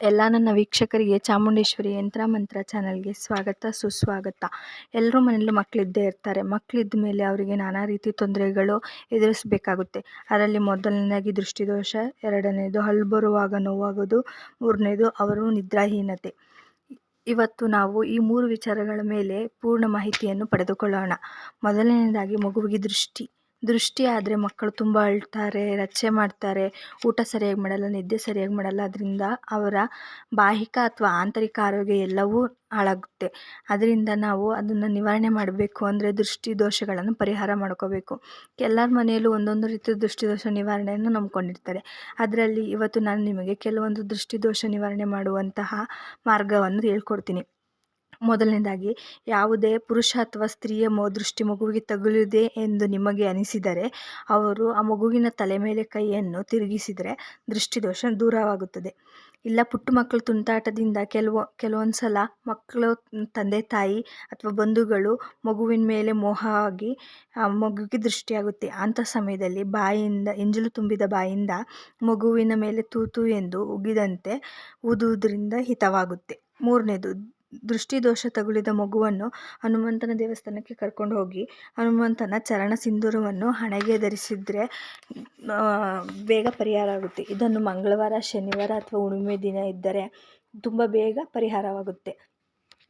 ಎಲ್ಲ ನನ್ನ ವೀಕ್ಷಕರಿಗೆ ಚಾಮುಂಡೇಶ್ವರಿ ಯಂತ್ರ ಮಂತ್ರ ಚಾನಲ್ಗೆ ಸ್ವಾಗತ, ಸುಸ್ವಾಗತ. ಎಲ್ಲರೂ ಮನೇಲಿ ಮಕ್ಕಳಿದ್ದೇ ಇರ್ತಾರೆ. ಮಕ್ಕಳಿದ್ದ ಮೇಲೆ ಅವರಿಗೆ ನಾನಾ ರೀತಿ ತೊಂದರೆಗಳು ಎದುರಿಸಬೇಕಾಗುತ್ತೆ. ಅದರಲ್ಲಿ ಮೊದಲನೇದಾಗಿ ದೃಷ್ಟಿದೋಷ, ಎರಡನೇದು ಹಲ್ಲು ಬರುವಾಗ ನೋವಾಗೋದು, ಮೂರನೇದು ಅವರು ನಿದ್ರಾಹೀನತೆ. ಇವತ್ತು ನಾವು ಈ ಮೂರು ವಿಚಾರಗಳ ಮೇಲೆ ಪೂರ್ಣ ಮಾಹಿತಿಯನ್ನು ಪಡೆದುಕೊಳ್ಳೋಣ. ಮೊದಲನೇದಾಗಿ ಮಗುವಿಗೆ ದೃಷ್ಟಿ. ದೃಷ್ಟಿ ಆದರೆ ಮಕ್ಕಳು ತುಂಬ ಅಳ್ತಾರೆ ರಚ್ಚೆ ಮಾಡ್ತಾರೆ. ಊಟ ಸರಿಯಾಗಿ ಮಾಡಲ್ಲ, ನಿದ್ದೆ ಸರಿಯಾಗಿ ಮಾಡಲ್ಲ. ಅದರಿಂದ ಅವರ ಬಾಹಿಕ ಅಥವಾ ಆಂತರಿಕ ಆರೋಗ್ಯ ಎಲ್ಲವೂ ಹಾಳಾಗುತ್ತೆ. ಅದರಿಂದ ನಾವು ಅದನ್ನು ನಿವಾರಣೆ ಮಾಡಬೇಕು ಅಂದರೆ ದೃಷ್ಟಿ ದೋಷಗಳನ್ನು ಪರಿಹಾರ ಮಾಡ್ಕೋಬೇಕು. ಎಲ್ಲರ ಮನೆಯಲ್ಲೂ ಒಂದೊಂದು ರೀತಿಯ ದೃಷ್ಟಿದೋಷ ನಿವಾರಣೆಯನ್ನು ನಂಬ್ಕೊಂಡಿರ್ತಾರೆ. ಅದರಲ್ಲಿ ಇವತ್ತು ನಾನು ನಿಮಗೆ ಕೆಲವೊಂದು ದೃಷ್ಟಿದೋಷ ನಿವಾರಣೆ ಮಾಡುವಂತಹ ಮಾರ್ಗವನ್ನು ಹೇಳ್ಕೊಡ್ತೀನಿ. ಮೊದಲನೇದಾಗಿ, ಯಾವುದೇ ಪುರುಷ ಅಥವಾ ಸ್ತ್ರೀಯ ದೃಷ್ಟಿ ಮಗುವಿಗೆ ತಗುಲಿದೆ ಎಂದು ನಿಮಗೆ ಅನಿಸಿದರೆ, ಅವರು ಆ ಮಗುವಿನ ತಲೆ ಮೇಲೆ ಕೈಯನ್ನು ತಿರುಗಿಸಿದರೆ ದೃಷ್ಟಿದೋಷ ದೂರವಾಗುತ್ತದೆ. ಇಲ್ಲ, ಪುಟ್ಟ ಮಕ್ಕಳು ತುಂಟಾಟದಿಂದ ಕೆಲವು ಕೆಲವೊಂದು ಸಲ ಮಕ್ಕಳು, ತಂದೆ, ತಾಯಿ ಅಥವಾ ಬಂಧುಗಳು ಮಗುವಿನ ಮೇಲೆ ಮೋಹ ಆಗಿ ಮಗುವಿಗೆ ದೃಷ್ಟಿಯಾಗುತ್ತೆ. ಅಂಥ ಸಮಯದಲ್ಲಿ ಬಾಯಿಂದ, ಎಂಜಲು ತುಂಬಿದ ಬಾಯಿಂದ ಮಗುವಿನ ಮೇಲೆ ತೂತು ಎಂದು ಉಗಿದಂತೆ ಊದುವುದರಿಂದ ಹಿತವಾಗುತ್ತೆ. ಮೂರನೇದು ದೃಷ್ಟಿದೋಷ ತಗುಲಿದ ಮಗುವನ್ನು ಹನುಮಂತನ ದೇವಸ್ಥಾನಕ್ಕೆ ಕರ್ಕೊಂಡು ಹೋಗಿ, ಹನುಮಂತನ ಚರಣ ಸಿಂಧೂರವನ್ನು ಹಣೆಗೆ ಧರಿಸಿದರೆ ಬೇಗ ಪರಿಹಾರ ಆಗುತ್ತೆ. ಇದನ್ನು ಮಂಗಳವಾರ, ಶನಿವಾರ ಅಥವಾ ಹುಣ್ಣಿಮೆ ದಿನ ಇದ್ದರೆ ತುಂಬ ಬೇಗ ಪರಿಹಾರವಾಗುತ್ತೆ.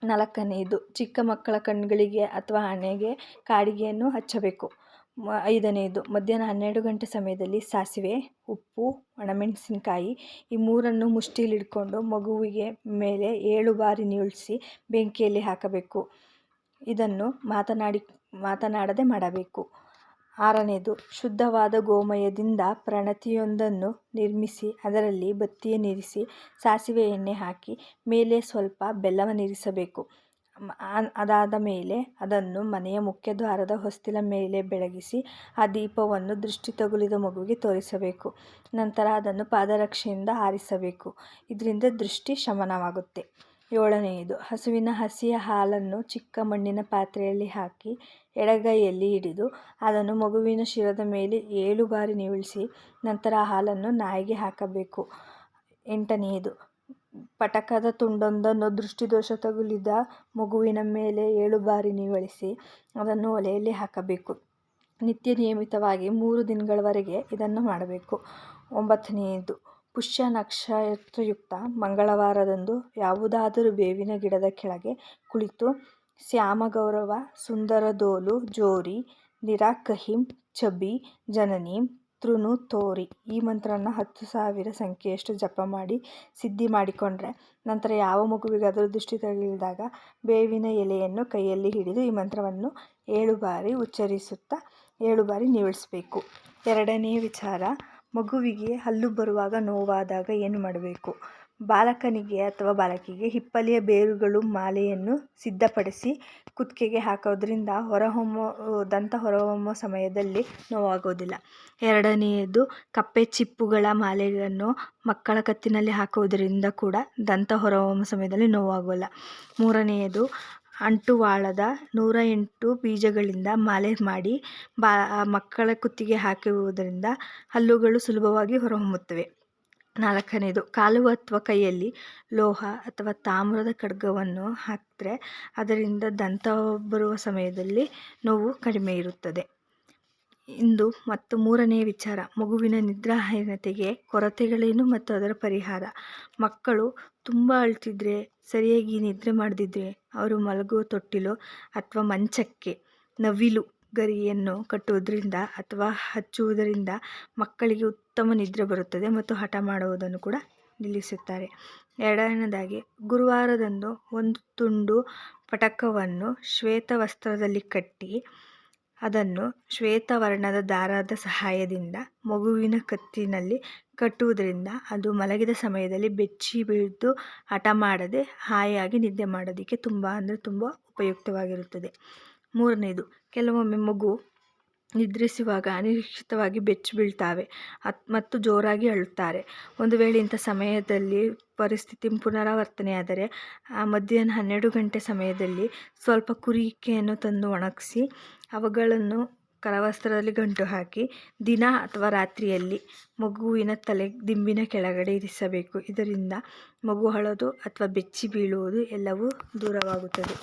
ನಾಲ್ಕನೆಯದು, ಚಿಕ್ಕ ಮಕ್ಕಳ ಕಣ್ಣುಗಳಿಗೆ ಅಥವಾ ಹಣೆಗೆ ಕಾಡಿಗೆಯನ್ನು ಹಚ್ಚಬೇಕು. ಐದನೆಯದು ಮಧ್ಯಾಹ್ನ ಹನ್ನೆರಡು ಗಂಟೆ ಸಮಯದಲ್ಲಿ ಸಾಸಿವೆ, ಉಪ್ಪು, ಒಣಮೆಣಸಿನಕಾಯಿ ಈ ಮೂರನ್ನು ಮುಷ್ಟಿಲಿಡ್ಕೊಂಡು ಮಗುವಿಗೆ ಮೇಲೆ ಏಳು ಬಾರಿ ನೀಳಿಸಿ ಬೆಂಕಿಯಲ್ಲಿ ಹಾಕಬೇಕು. ಇದನ್ನು ಮಾತನಾಡಿ, ಮಾತನಾಡದೆ ಮಾಡಬೇಕು. ಆರನೇದು, ಶುದ್ಧವಾದ ಗೋಮಯದಿಂದ ಪ್ರಣತಿಯೊಂದನ್ನು ನಿರ್ಮಿಸಿ ಅದರಲ್ಲಿ ಬತ್ತಿಯನ್ನಿರಿಸಿ ಸಾಸಿವೆ ಎಣ್ಣೆ ಹಾಕಿ ಮೇಲೆ ಸ್ವಲ್ಪ ಬೆಲ್ಲವನ್ನಿರಿಸಬೇಕು. ಅದಾದ ಮೇಲೆ ಅದನ್ನು ಮನೆಯ ಮುಖ್ಯ ದ್ವಾರದ ಹೊಸ್ತಿಲ ಮೇಲೆ ಬೆಳಗಿಸಿ ಆ ದೀಪವನ್ನು ದೃಷ್ಟಿ ತಗುಲಿದ ಮಗುವಿಗೆ ತೋರಿಸಬೇಕು. ನಂತರ ಅದನ್ನು ಪಾದರಕ್ಷೆಯಿಂದ ಆರಿಸಬೇಕು. ಇದರಿಂದ ದೃಷ್ಟಿ ಶಮನವಾಗುತ್ತೆ. ಏಳನೆಯದು, ಹಸುವಿನ ಹಸಿಯ ಹಾಲನ್ನು ಚಿಕ್ಕ ಮಣ್ಣಿನ ಪಾತ್ರೆಯಲ್ಲಿ ಹಾಕಿ ಎಡಗೈಯಲ್ಲಿ ಹಿಡಿದು ಅದನ್ನು ಮಗುವಿನ ಶಿರದ ಮೇಲೆ ಏಳು ಬಾರಿ ನಿವಿಳಿಸಿ ನಂತರ ಹಾಲನ್ನು ನಾಯಿಗೆ ಹಾಕಬೇಕು. ಎಂಟನೆಯದು ಪಟಕದ ತುಂಡೊಂದನ್ನು ದೃಷ್ಟಿದೋಷ ತಗುಲಿದ ಮಗುವಿನ ಮೇಲೆ ಏಳು ಬಾರಿ ನಿವಳಿಸಿ ಅದನ್ನು ಒಲೆಯಲ್ಲಿ ಹಾಕಬೇಕು. ನಿತ್ಯ ನಿಯಮಿತವಾಗಿ ಮೂರು ದಿನಗಳವರೆಗೆ ಇದನ್ನು ಮಾಡಬೇಕು. ಒಂಬತ್ತನೆಯದು, ಪುಷ್ಯ ನಕ್ಷತ್ರಯುಕ್ತ ಮಂಗಳವಾರದಂದು ಯಾವುದಾದರೂ ಬೇವಿನ ಗಿಡದ ಕೆಳಗೆ ಕುಳಿತು ಶ್ಯಾಮಗೌರವ, ಸುಂದರದೋಲು, ಜೋರಿ, ನಿರಾಕಹಿಂ ಚಬಿ ಜನನೀಂ ತೃನು ತೋರಿ. ಈ ಮಂತ್ರನ ಹತ್ತು ಸಾವಿರ ಸಂಖ್ಯೆಯಷ್ಟು ಜಪ ಮಾಡಿ, ಸಿದ್ಧಿ ಮಾಡಿಕೊಂಡ್ರೆ, ನಂತರ ಯಾವ ಮಗುವಿಗಾದರೂ ದೃಷ್ಟಿ ತಗುಲಿದಾಗ ಬೇವಿನ ಎಲೆಯನ್ನು ಕೈಯಲ್ಲಿ ಹಿಡಿದು ಈ ಮಂತ್ರವನ್ನು ಏಳು ಬಾರಿ ಉಚ್ಚರಿಸುತ್ತಾ, ಏಳು ಬಾರಿ ನಿವಳಿಸಬೇಕು ಎರಡನೇ ವಿಚಾರ ಮಗುವಿಗೆ ಹಲ್ಲು ಬರುವಾಗ ನೋವಾದಾಗ ಏನು ಮಾಡಬೇಕು? ಬಾಲಕನಿಗೆ ಅಥವಾ ಬಾಲಕಿಗೆ ಹಿಪ್ಪಲಿಯ ಬೇರುಗಳು ಮಾಲೆಯನ್ನು ಸಿದ್ಧಪಡಿಸಿ ಕುತ್ತಿಗೆಗೆ ಹಾಕೋದ್ರಿಂದ ಹೊರಹೊಮ್ಮೋ ದಂತ ಹೊರಹೊಮ್ಮೋ ಸಮಯದಲ್ಲಿ ನೋವಾಗೋದಿಲ್ಲ ಎರಡನೆಯದು, ಕಪ್ಪೆ ಚಿಪ್ಪುಗಳ ಮಾಲೆಯನ್ನು ಮಕ್ಕಳ ಕತ್ತಿನಲ್ಲಿ ಹಾಕುವುದರಿಂದ ಕೂಡ ದಂತ ಹೊರಹೊಮ್ಮೋ ಸಮಯದಲ್ಲಿ ನೋವಾಗೋಲ್ಲ ಮೂರನೆಯದು ಅಂಟುವಾಳದ ನೂರ ಎಂಟು ಬೀಜಗಳಿಂದ ಮಾಲೆ ಮಾಡಿ ಬಾ ಮಕ್ಕಳ ಕುತ್ತಿಗೆ ಹಾಕುವುದರಿಂದ ಹಲ್ಲುಗಳು ಸುಲಭವಾಗಿ ಹೊರಹೊಮ್ಮುತ್ತವೆ. ನಾಲ್ಕನೇದು ಕಾಲು ಅಥವಾ ಕೈಯಲ್ಲಿ ಲೋಹ ಅಥವಾ ತಾಮ್ರದ ಖಡ್ಗವನ್ನು ಹಾಕಿದ್ರೆ ಅದರಿಂದ ದಂತ ಬರುವ ಸಮಯದಲ್ಲಿ ನೋವು ಕಡಿಮೆ ಇರುತ್ತದೆ. ಇಂದು ಮತ್ತು ಮೂರನೇ ವಿಚಾರ, ಮಗುವಿನ ನಿದ್ರಾಹೀನತೆಗೆ ಕೊರತೆಗಳೇನು ಮತ್ತು ಅದರ ಪರಿಹಾರ? ಮಕ್ಕಳು ತುಂಬ ಅಳ್ತಿದ್ರೆ, ಸರಿಯಾಗಿ ನಿದ್ರೆ ಮಾಡದಿದ್ರೆ ಅವರು ಮಲಗುವ ತೊಟ್ಟಿಲು ಅಥವಾ ಮಂಚಕ್ಕೆ ನವಿಲು ಗರಿಯನ್ನು ಕಟ್ಟುವುದರಿಂದ ಅಥವಾ ಹಚ್ಚುವುದರಿಂದ ಮಕ್ಕಳಿಗೆ ಉತ್ತಮ ನಿದ್ರೆ ಬರುತ್ತದೆ ಮತ್ತು ಹಠ ಮಾಡುವುದನ್ನು ಕೂಡ ನಿಲ್ಲಿಸುತ್ತಾರೆ. ಎರಡನೇದಾಗಿ ಗುರುವಾರದಂದು ಒಂದು ತುಂಡು ಪಟಕವನ್ನು ಶ್ವೇತ ವಸ್ತ್ರದಲ್ಲಿ ಕಟ್ಟಿ ಅದನ್ನು ಶ್ವೇತವರ್ಣದ ದಾರದ ಸಹಾಯದಿಂದ ಮಗುವಿನ ಕತ್ತಿನಲ್ಲಿ ಕಟ್ಟುವುದರಿಂದ ಅದು ಮಲಗಿದ ಸಮಯದಲ್ಲಿ ಬೆಚ್ಚಿ ಬೀಳ್ದು ಹಠ ಮಾಡದೆ ಹಾಯಾಗಿ ನಿದ್ದೆ ಮಾಡೋದಕ್ಕೆ ತುಂಬ ಅಂದರೆ ತುಂಬ ಉಪಯುಕ್ತವಾಗಿರುತ್ತದೆ. ಮೂರನೇದು, ಕೆಲವೊಮ್ಮೆ ಮಗು ನಿದ್ರಿಸುವಾಗ ಅನಿರೀಕ್ಷಿತವಾಗಿ ಬೆಚ್ಚಿ ಬೀಳ್ತಾವೆ ಮತ್ತು ಜೋರಾಗಿ ಅಳುತ್ತಾರೆ. ಒಂದು ವೇಳೆ ಇಂಥ ಸಮಯದಲ್ಲಿ ಪರಿಸ್ಥಿತಿ ಪುನರಾವರ್ತನೆಯಾದರೆ ಮಧ್ಯಾಹ್ನ ಹನ್ನೆರಡು ಗಂಟೆ ಸಮಯದಲ್ಲಿ ಸ್ವಲ್ಪ ಕುರಿಕೆಯನ್ನು ತಂದು ಒಣಗಿಸಿ ಅವುಗಳನ್ನು ಕರವಸ್ತ್ರದಲ್ಲಿ ಗಂಟು ಹಾಕಿ ದಿನ ಅಥವಾ ರಾತ್ರಿಯಲ್ಲಿ ಮಗುವಿನ ತಲೆ ದಿಂಬಿನ ಕೆಳಗಡೆ ಇರಿಸಬೇಕು. ಇದರಿಂದ ಮಗು ಅಳೋದು ಅಥವಾ ಬೆಚ್ಚಿ ಬೀಳುವುದು ಎಲ್ಲವೂ ದೂರವಾಗುತ್ತದೆ.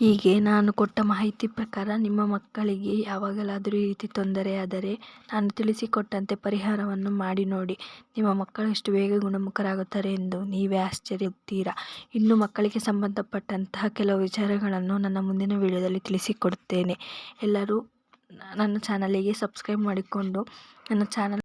ಹೀಗೆ ನಾನು ಕೊಟ್ಟ ಮಾಹಿತಿ ಪ್ರಕಾರ ನಿಮ್ಮ ಮಕ್ಕಳಿಗೆ ಯಾವಾಗಲಾದರೂ ಈ ರೀತಿ ತೊಂದರೆಯಾದರೆ ನಾನು ತಿಳಿಸಿಕೊಟ್ಟಂತೆ ಪರಿಹಾರವನ್ನು ಮಾಡಿ ನೋಡಿ. ನಿಮ್ಮ ಮಕ್ಕಳು ಎಷ್ಟು ಬೇಗ ಗುಣಮುಖರಾಗುತ್ತಾರೆ ಎಂದು ನೀವೇ ಆಶ್ಚರ್ಯತ್ತೀರಾ ಇನ್ನು ಮಕ್ಕಳಿಗೆ ಸಂಬಂಧಪಟ್ಟಂತಹ ಕೆಲವು ವಿಚಾರಗಳನ್ನು ನನ್ನ ಮುಂದಿನ ವಿಡಿಯೋದಲ್ಲಿ ತಿಳಿಸಿಕೊಡುತ್ತೇನೆ. ಎಲ್ಲರೂ ನನ್ನ ಚಾನಲಿಗೆ ಸಬ್ಸ್ಕ್ರೈಬ್ ಮಾಡಿಕೊಂಡು ನನ್ನ ಚಾನಲ್